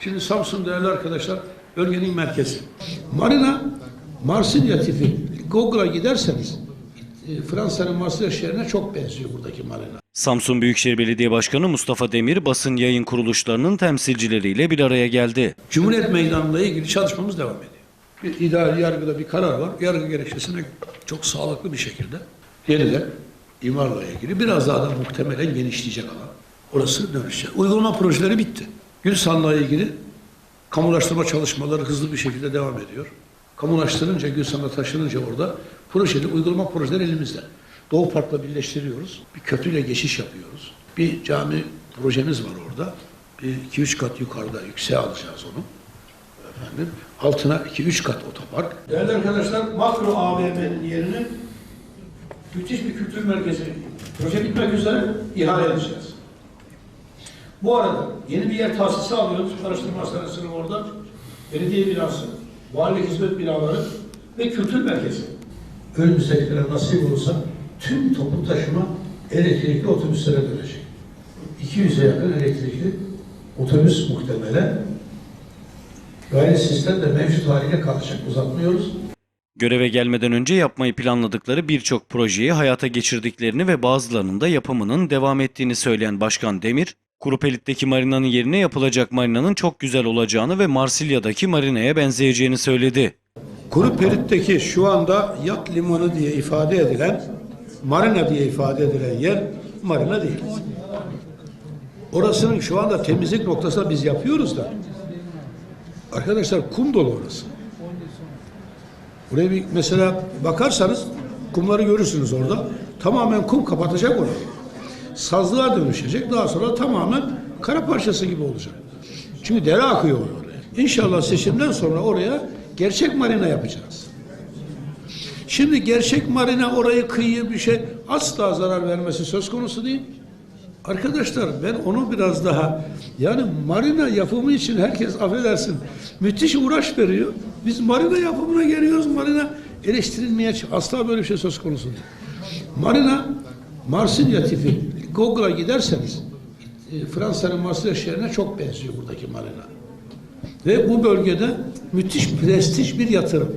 Şimdi Samsun değerli arkadaşlar bölgenin merkezi. Marina Marsilya tipi. Google'a giderseniz e, Fransa'nın Marsilya şehrine çok benziyor buradaki marina. Samsun Büyükşehir Belediye Başkanı Mustafa Demir basın yayın kuruluşlarının temsilcileriyle bir araya geldi. Cumhuriyet Meydanı'na ilgili çalışmamız devam ediyor. Bir idari yargıda bir karar var. Yargı gerekçesine çok sağlıklı bir şekilde yeniden imarla ilgili biraz daha da muhtemelen genişleyecek alan. Orası dönüşecek. Uygulama projeleri bitti. Gülsan'la ilgili kamulaştırma çalışmaları hızlı bir şekilde devam ediyor. Kamulaştırınca, Gülsan'a taşınınca orada projeli uygulama projeleri elimizde. Doğu Park'la birleştiriyoruz. Bir köprüyle geçiş yapıyoruz. Bir cami projemiz var orada. Bir iki üç kat yukarıda yükseğe alacağız onu. Efendim, altına iki üç kat otopark. Değerli arkadaşlar, makro AVM'nin yerini müthiş bir kültür merkezi proje bitmek üzere ihale edeceğiz. Bu arada yeni bir yer tahsisi alıyoruz. Araştırma hastanesinin orada. Belediye binası, valilik hizmet binaları ve kültür merkezi. Önümüzdekilere nasip olursa tüm toplu taşıma elektrikli otobüslere dönecek. 200'e yakın elektrikli otobüs muhtemelen gayri sistem de mevcut haliyle kalacak. Uzatmıyoruz. Göreve gelmeden önce yapmayı planladıkları birçok projeyi hayata geçirdiklerini ve bazılarının da yapımının devam ettiğini söyleyen Başkan Demir, Kurupelit'teki marinanın yerine yapılacak marinanın çok güzel olacağını ve Marsilya'daki marinaya benzeyeceğini söyledi. Kuru Perit'teki şu anda yat limanı diye ifade edilen, marina diye ifade edilen yer marina değil. Orasının şu anda temizlik noktasında biz yapıyoruz da. Arkadaşlar kum dolu orası. Buraya bir mesela bakarsanız kumları görürsünüz orada. Tamamen kum kapatacak orayı. Sazlığa dönüşecek. Daha sonra tamamen kara parçası gibi olacak. Çünkü dere akıyor oraya. İnşallah seçimden sonra oraya gerçek marina yapacağız. Şimdi gerçek marina orayı kıyıya bir şey asla zarar vermesi söz konusu değil. Arkadaşlar ben onu biraz daha yani marina yapımı için herkes affedersin müthiş uğraş veriyor. Biz marina yapımına geliyoruz. Marina eleştirilmeye asla böyle bir şey söz konusu değil. Marina Marsilya tipi Google'a giderseniz e, Fransa'nın Marsilya şehrine çok benziyor buradaki marina. Ve bu bölgede müthiş prestij bir yatırım.